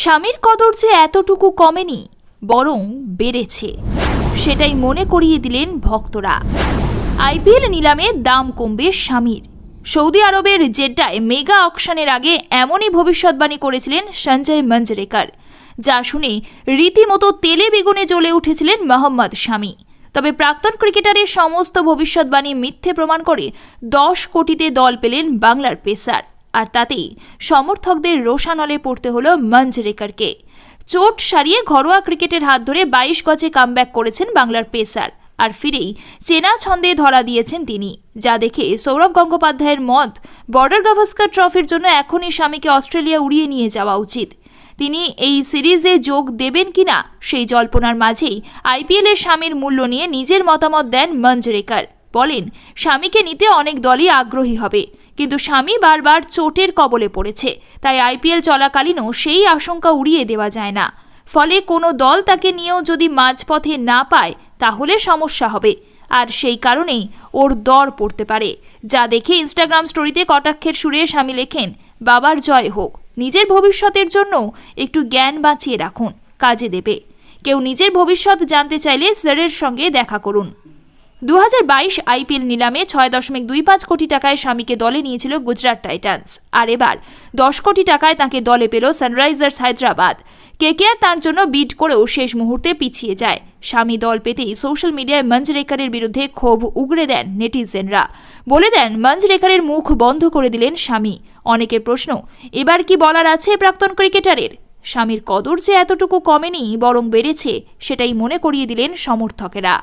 স্বামীর কদর যে এতটুকু কমেনি, বরং বেড়েছে। সেটাই মনে করিয়ে দিলেন ভক্তরা। আইপিএল নিলামে দাম কমবে স্বামীর। সৌদি আরবের জেড্ডায় মেগা অকশনের আগে এমনই ভবিষ্যৎবাণী করেছিলেন সঞ্জয় মঞ্জরেকার, যা শুনে রীতিমতো তেলে বেগুনে জ্বলে উঠেছিলেন মোহাম্মদ স্বামী। তবে প্রাক্তন ক্রিকেটারের সমস্ত ভবিষ্যৎবাণী মিথ্যে প্রমাণ করে দশ কোটিতে দল পেলেন বাংলার পেসার। আর তাতেই সমর্থকদের রোষানলে পড়তে হলো মঞ্জরেকরকে। চোট সারিয়ে ঘরোয়া ক্রিকেটের হাত ধরে বাইশ গজে কামব্যাক করেছেন বাংলার পেসার। আর ফিরেই চেনা ছন্দে ধরা দিয়েছেন তিনি, যা দেখে সৌরভ গঙ্গোপাধ্যায়ের মত বর্ডার গাভাস্কার ট্রফির জন্য এখনই স্বামীকে অস্ট্রেলিয়া উড়িয়ে নিয়ে যাওয়া উচিত। তিনি এই সিরিজে যোগ দেবেন কিনা সেই জল্পনার মাঝেই আইপিএলের স্বামীর মূল্য নিয়ে নিজের মতামত দেন মঞ্জরেকর। বলেন, স্বামীকে নিতে অনেক দলই আগ্রহী হবে। কিন্তু স্বামী বারবার চোটের কবলে পড়েছে। তাই আইপিএল চলাকালীনও সেই আশঙ্কা উড়িয়ে দেওয়া যায় না। ফলে কোনো দল তাকে নিয়েও যদি মাঝপথে না পায়, তাহলে সমস্যা হবে। আর সেই কারণেই ওর দর পড়তে পারে। যা দেখে ইনস্টাগ্রাম স্টোরিতে কটাক্ষের সুরে স্বামী লেখেন, বাবার জয় হোক। নিজের ভবিষ্যতের জন্য একটু জ্ঞান বাঁচিয়ে রাখুন, কাজে দেবে। কেউ নিজের ভবিষ্যৎ জানতে চাইলে স্যারের সঙ্গে দেখা করুন। দু হাজার বাইশ আইপিএল নিলামে ছয় দশমিক দুই পাঁচ কোটি টাকায় স্বামীকে দলে নিয়েছিল গুজরাট টাইটান্স। আর এবার দশ কোটি টাকায় তাকে দলে পেল সানরাইজার্স হায়দ্রাবাদ। কেকেআর তার জন্য বিড করেও শেষ মুহূর্তে পিছিয়ে যায়। স্বামী দল পেতেই সোশ্যাল মিডিয়ায় মঞ্জরেকারের বিরুদ্ধে ক্ষোভ উগড়ে দেন নেটিজেনরা। বলে দেন মঞ্জরেকারের মুখ বন্ধ করে দিলেন স্বামী। অনেকের প্রশ্ন, এবার কি বলার আছে প্রাক্তন ক্রিকেটারের? স্বামীর কদর যে এতটুকু কমেনি, বরং বেড়েছে, সেটাই মনে করিয়ে দিলেন সমর্থকেরা।